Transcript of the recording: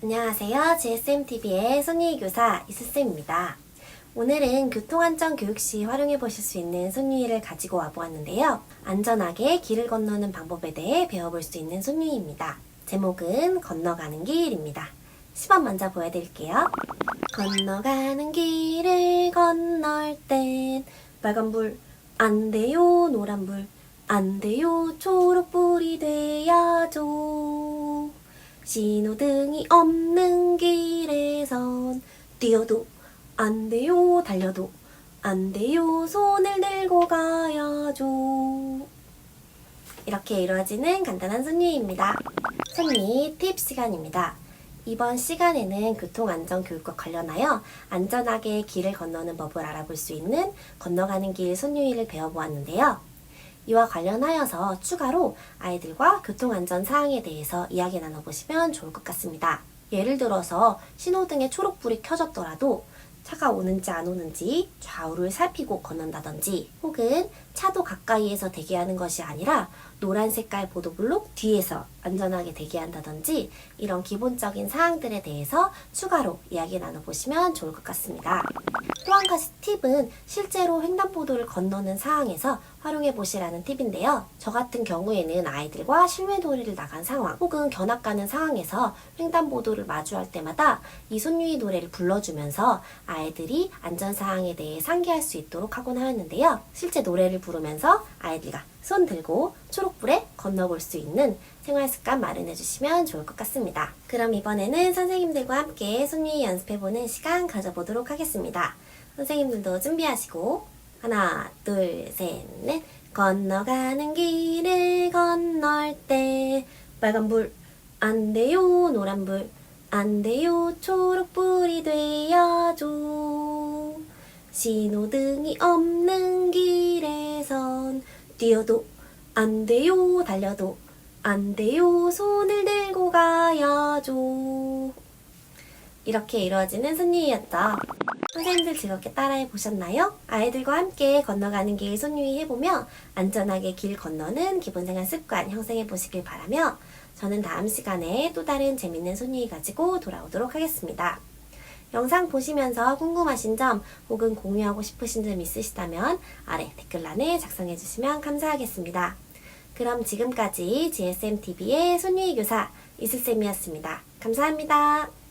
안녕하세요. GSMTV의 손유희 교사 이수쌤입니다. 오늘은 교통안전 교육 시 활용해 보실 수 있는 손유희를 가지고 와보았는데요. 안전하게 길을 건너는 방법에 대해 배워볼 수 있는 손유희입니다. 제목은 건너가는 길입니다. 시범 먼저 보여드릴게요. 건너가는 길을 건널 땐 빨간불 안 돼요 노란불 안 돼요 초록불이 돼야죠 신호등이 없는 길에선 뛰어도 안 돼요 달려도 안 돼요 손을 들고 가야죠. 이렇게 이루어지는 간단한 손유입니다. 손유 팁 시간입니다. 이번 시간에는 교통안전교육과 관련하여 안전하게 길을 건너는 법을 알아볼 수 있는 건너가는 길 손유희를 배워보았는데요. 이와 관련하여서 추가로 아이들과 교통안전 사항에 대해서 이야기 나눠보시면 좋을 것 같습니다. 예를 들어서 신호등에 초록불이 켜졌더라도 차가 오는지 안 오는지 좌우를 살피고 건넌다든지 혹은 차도 가까이에서 대기하는 것이 아니라 노란 색깔 보도블록 뒤에서 안전하게 대기한다든지 이런 기본적인 사항들에 대해서 추가로 이야기 나눠보시면 좋을 것 같습니다. 또 한 가지 팁은 실제로 횡단보도를 건너는 상황에서 활용해 보시라는 팁인데요. 저 같은 경우에는 아이들과 실외 놀이를 나간 상황 혹은 견학 가는 상황에서 횡단보도를 마주할 때마다 이 손유희 노래를 불러주면서 아이들이 안전사항에 대해 상기할 수 있도록 하곤 하였는데요. 실제 노래를 부르면서 아이들과 손 들고 초록불에 건너볼 수 있는 생활 습관 마련해 주시면 좋을 것 같습니다. 그럼 이번에는 선생님들과 함께 손유희 연습해보는 시간 가져보도록 하겠습니다. 선생님들도 준비하시고 하나, 둘, 셋, 넷 건너가는 길을 건널 때 빨간불 안 돼요 노란불 안 돼요 초록불이 돼야죠 신호등이 없는 길에선 뛰어도 안 돼요 달려도 안 돼요 손을 들고 가야죠 이렇게 이루어지는 손유희였죠. 선생님들 즐겁게 따라해 보셨나요? 아이들과 함께 건너가는 길 손유희 해보며 안전하게 길 건너는 기본생활 습관 형성해 보시길 바라며 저는 다음 시간에 또 다른 재밌는 손유희 가지고 돌아오도록 하겠습니다. 영상 보시면서 궁금하신 점 혹은 공유하고 싶으신 점 있으시다면 아래 댓글란에 작성해 주시면 감사하겠습니다. 그럼 지금까지 GSMTV의 손유희 교사 이수쌤이었습니다. 감사합니다.